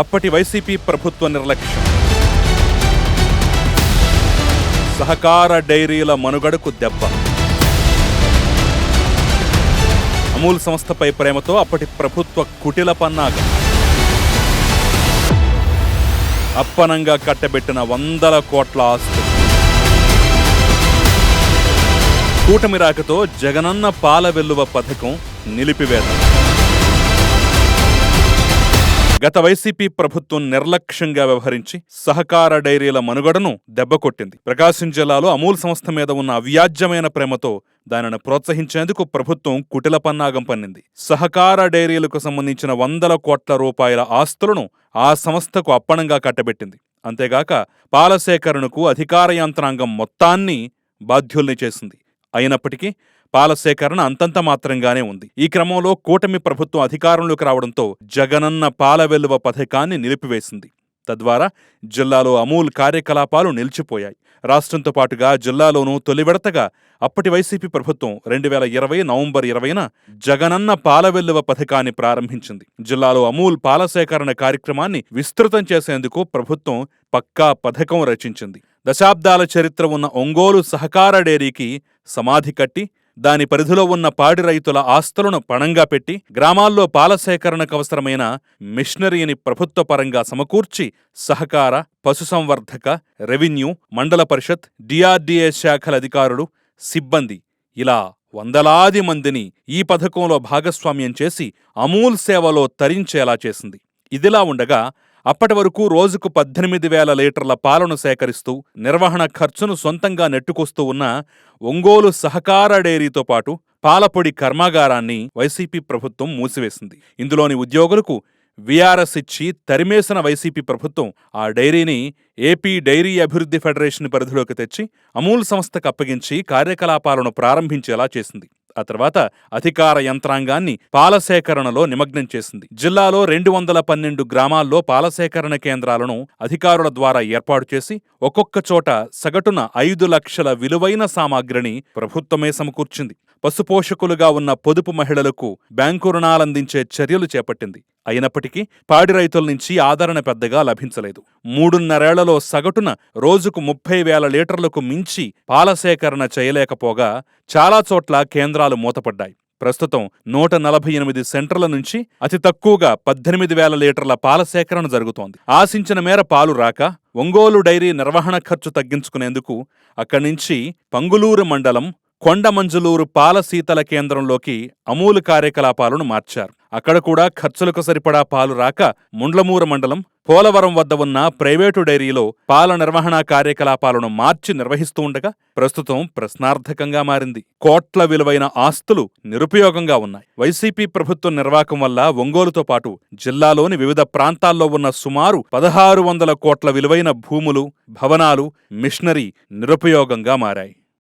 అప్పటి వైసీపీ ప్రభుత్వ నిర్లక్ష్యం. సహకార డైరీల మనుగడకు దెబ్బ. అమూల్ సంస్థపై ప్రేమతో అప్పటి ప్రభుత్వ కుటిల పన్నాగ. అప్పనంగా కట్టబెట్టిన వందల కోట్ల ఆస్తులు కూటమి రాకతో జగనన్న పాల వెల్లువ పథకం నిలిపివేత. గత వైసీపీ ప్రభుత్వం నిర్లక్ష్యంగా వ్యవహరించి సహకార డైరీల మనుగడను దెబ్బకొట్టింది ప్రకాశం జిల్లాలో అమూల్ సంస్థ మీద ఉన్న అవ్యాజ్యమైన ప్రేమతో దానిని ప్రోత్సహించేందుకు ప్రభుత్వం కుటిల పన్నాగం పన్నింది. సహకార డైరీలకు సంబంధించిన వందల కోట్ల రూపాయల ఆస్తులను ఆ సంస్థకు అప్పణంగా కట్టబెట్టింది. అంతేగాక పాల సేకరణకు అధికార యంత్రాంగం మొత్తాన్ని బాధ్యుల్ని చేసింది. అయినప్పటికీ పాలసేకరణ అంతంత మాత్రంగానే ఉంది. ఈ క్రమంలో కూటమి ప్రభుత్వం అధికారంలోకి రావడంతో జగనన్న పాల వెల్లువ పథకాన్ని నిలిపివేసింది. తద్వారా జిల్లాలో అమూల్ కార్యకలాపాలు నిలిచిపోయాయి. రాష్ట్రంతో పాటుగా జిల్లాలోనూ తొలి విడతగా అప్పటి వైసీపీ ప్రభుత్వం రెండు వేల ఇరవై నవంబర్ ఇరవైన జగనన్న పాల వెల్లువ పథకాన్ని ప్రారంభించింది. జిల్లాలో అమూల్ పాల సేకరణ కార్యక్రమాన్ని విస్తృతం చేసేందుకు ప్రభుత్వం పక్కా పథకం రచించింది. దశాబ్దాల చరిత్ర ఉన్న ఒంగోలు సహకార డైరీకి సమాధి కట్టి దాని పరిధిలో ఉన్న పాడి రైతుల ఆస్తులను పణంగా పెట్టి గ్రామాల్లో పాల సేకరణకు అవసరమైన మిషనరీని ప్రభుత్వ పరంగా సమకూర్చి సహకార పశుసంవర్ధక రెవెన్యూ మండల పరిషత్ డిఆర్డీఏ శాఖల అధికారులు సిబ్బంది ఇలా వందలాది మందిని ఈ పథకంలో భాగస్వామ్యం చేసి అమూల్ సేవలో తరించేలా చేసింది. ఇదిలా ఉండగా అప్పటి వరకు రోజుకు పద్దెనిమిది వేల లీటర్ల పాలను సేకరిస్తూ నిర్వహణ ఖర్చును సొంతంగా నెట్టుకొస్తూ ఉన్న ఒంగోలు సహకార డైరీతో పాటు పాలపొడి కర్మాగారాన్ని వైసీపీ ప్రభుత్వం మూసివేసింది. ఇందులోని ఉద్యోగులకు విఆర్ఎస్ ఇచ్చి తరిమేసిన వైసీపీ ప్రభుత్వం ఆ డైరీని ఏపీ డైరీ అభివృద్ధి ఫెడరేషన్ పరిధిలోకి తెచ్చి అమూల్ సంస్థకు అప్పగించి కార్యకలాపాలను ప్రారంభించేలా చేసింది. ఆ తర్వాత అధికార యంత్రాంగాన్ని పాలసేకరణలో నిమగ్నం చేసింది. జిల్లాలో రెండు వందల పన్నెండు గ్రామాల్లో పాలసేకరణ కేంద్రాలను అధికారుల ద్వారా ఏర్పాటు చేసి ఒక్కొక్క చోట సగటున ఐదు లక్షల విలువైన సామాగ్రిని ప్రభుత్వమే సమకూర్చింది. పశుపోషకులుగా ఉన్న పొదుపు మహిళలకు బ్యాంకు రుణాలందించే చర్యలు చేపట్టింది. అయినప్పటికీ పాడి రైతుల నుంచి ఆదరణ పెద్దగా లభించలేదు. మూడున్నరేళ్ళలో సగటున రోజుకు ముప్పై వేల లీటర్లకు మించి పాల సేకరణ చేయలేకపోగా చాలా చోట్ల కేంద్రాలు మూతపడ్డాయి. ప్రస్తుతం నూట నలభై ఎనిమిది సెంటర్ల నుంచి అతి తక్కువగా పద్దెనిమిది వేల లీటర్ల పాల సేకరణ జరుగుతోంది. ఆశించిన మేర పాలు రాక ఒంగోలు డైరీ నిర్వహణ ఖర్చు తగ్గించుకునేందుకు అక్కడి నుంచి పంగులూరు మండలం కొండమంజులూరు పాల శీతల కేంద్రంలోకి అమూలు కార్యకలాపాలను మార్చారు. అక్కడ కూడా ఖర్చులకు సరిపడా పాలు రాక ముండ్లమూరు మండలం పోలవరం వద్ద ఉన్న ప్రైవేటు డైరీలో పాల నిర్వహణ కార్యకలాపాలను మార్చి నిర్వహిస్తూ ఉండగా ప్రస్తుతం ప్రశ్నార్థకంగా మారింది. కోట్ల విలువైన ఆస్తులు నిరుపయోగంగా ఉన్నాయి. వైసీపీ ప్రభుత్వం నిర్వాకం వల్ల ఒంగోలుతో పాటు జిల్లాలోని వివిధ ప్రాంతాల్లో ఉన్న సుమారు పదహారు వందల కోట్ల విలువైన భూములు భవనాలు మిషనరీ నిరుపయోగంగా మారాయి.